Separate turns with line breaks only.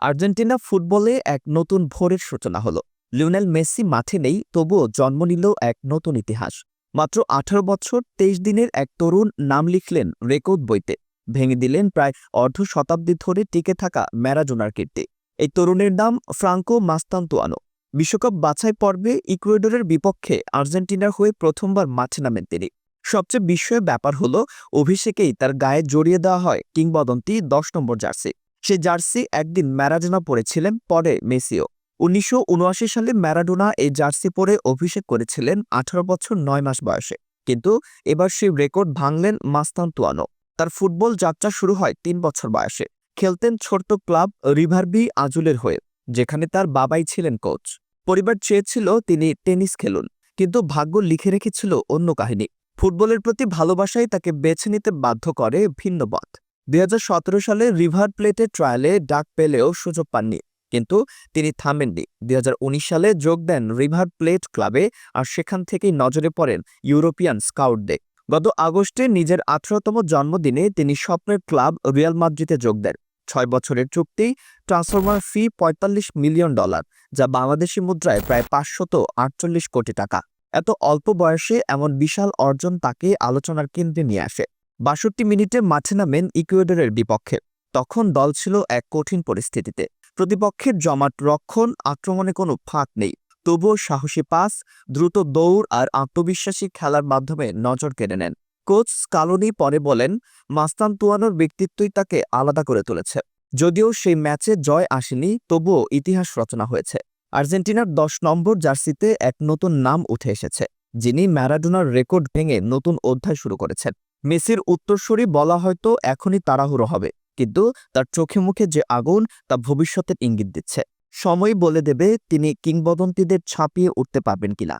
Argentina ফুটবলে এক নতুন ভোরের সূচনা হলো। লিওনেল মেসি মাঠে নেই, তবুও জন্ম নিল এক নতুন ইতিহাস। মাত্র আঠারো বছর, তেইশ দিনের এক তরুণ নাম লিখলেন রেকর্ড বইতে। ভেঙে দিলেন প্রায় অর্ধ শতাব্দী ধরে টিকে থাকা ম্যারাডোনার কীর্তি। এই তরুণের নাম ফ্রাঙ্কো মাস্তান্তুয়ানো। বিশ্বকাপ বাছাই পর্বে ইকুয়েডরের বিপক্ষে আর্জেন্টিনার হয়ে প্রথমবার মাঠে নামেন তিনি। সবচেয়ে বিস্ময়ের ব্যাপার হলো, অভিষেকেই তার গায়ে জড়িয়ে দেওয়া হয় কিংবদন্তি দশ নম্বর জার্সি। সে জার্সি একদিন ম্যারাডোনা পরেছিলেন পরে মেসিও। উনিশশো উনআশি সালে ম্যারাডোনা এই জার্সি পরে অভিষেক করেছিলেন আঠারো বছর নয় মাস বয়সে। কিন্তু এবার সেই রেকর্ড ভাঙলেন মাস্তান্তুয়ানো। তার ফুটবল যাত্রা শুরু হয় তিন বছর বয়সে। খেলতেন ছোট্ট ক্লাব রিভারবি আজুলের হয়ে, যেখানে তার বাবাই ছিলেন কোচ। পরিবার চেয়েছিল তিনি টেনিস খেলুন, কিন্তু ভাগ্য লিখে রেখেছিল অন্য কাহিনী। ফুটবলের প্রতি ভালোবাসাই তাকে বেছে নিতে বাধ্য করে ভিন্ন পথ। দুই হাজার সতেরো সালে রিভার প্লেটে ট্রায়ালে ডাক পেলেও সুযোগ পাননি, কিন্তু তিনি থামেননি। দুই হাজার উনিশ সালে যোগ দেন রিভার প্লেট ক্লাবে আর সেখান থেকেই নজরে পড়েন ইউরোপিয়ান স্কাউটদের গত আগস্টে নিজের আঠারোতম জন্মদিনে তিনি স্বপ্নের ক্লাব রিয়াল মাদ্রিদে যোগ দেন। ছয় বছরের চুক্তি ট্রান্সফরমার ফি পঁয়তাল্লিশ মিলিয়ন ডলার যা বাংলাদেশি মুদ্রায় প্রায় পাঁচশত আটচল্লিশ কোটি টাকা। এত অল্প বয়সে এমন বিশাল অর্জন তাকে আলোচনার কেন্দ্রে নিয়ে আসে। বাষট্টি মিনিটে মাঠে নামেন ইকুয়েডরের বিপক্ষে। তখন দল ছিল এক কঠিন পরিস্থিতিতে। প্রতিপক্ষের জমাট রক্ষণ, আক্রমণে কোনো ফাঁক নেই। তবুও সাহসী পাস, দ্রুত দৌড় আর আত্মবিশ্বাসী খেলার মাধ্যমে নজর কেড়ে নেন। কোচ স্কালোনি পরে বলেন, মাস্তান তুয়ানোর ব্যক্তিত্বই তাকে আলাদা করে তুলেছে। যদিও সেই ম্যাচে জয় আসেনি, তবুও ইতিহাস রচনা হয়েছে। আর্জেন্টিনার দশ নম্বর জার্সিতে এক নতুন নাম উঠে এসেছে, যিনি ম্যারাডোনার রেকর্ড ভেঙে নতুন অধ্যায় শুরু করেছেন। মেসির উত্তরসূরি বলা হয়তো এখনই তাড়াহুড়ো হবে, কিন্তু তার চোখে মুখে যে আগুন, তা ভবিষ্যতের ইঙ্গিত দিচ্ছে। সময় বলে দেবে তিনি কিংবদন্তিদের ছাপিয়ে উঠতে পারবেন কিনা।